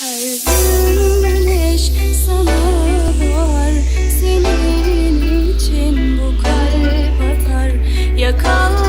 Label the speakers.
Speaker 1: Her gün güneş sana Senin için bu kalp atar.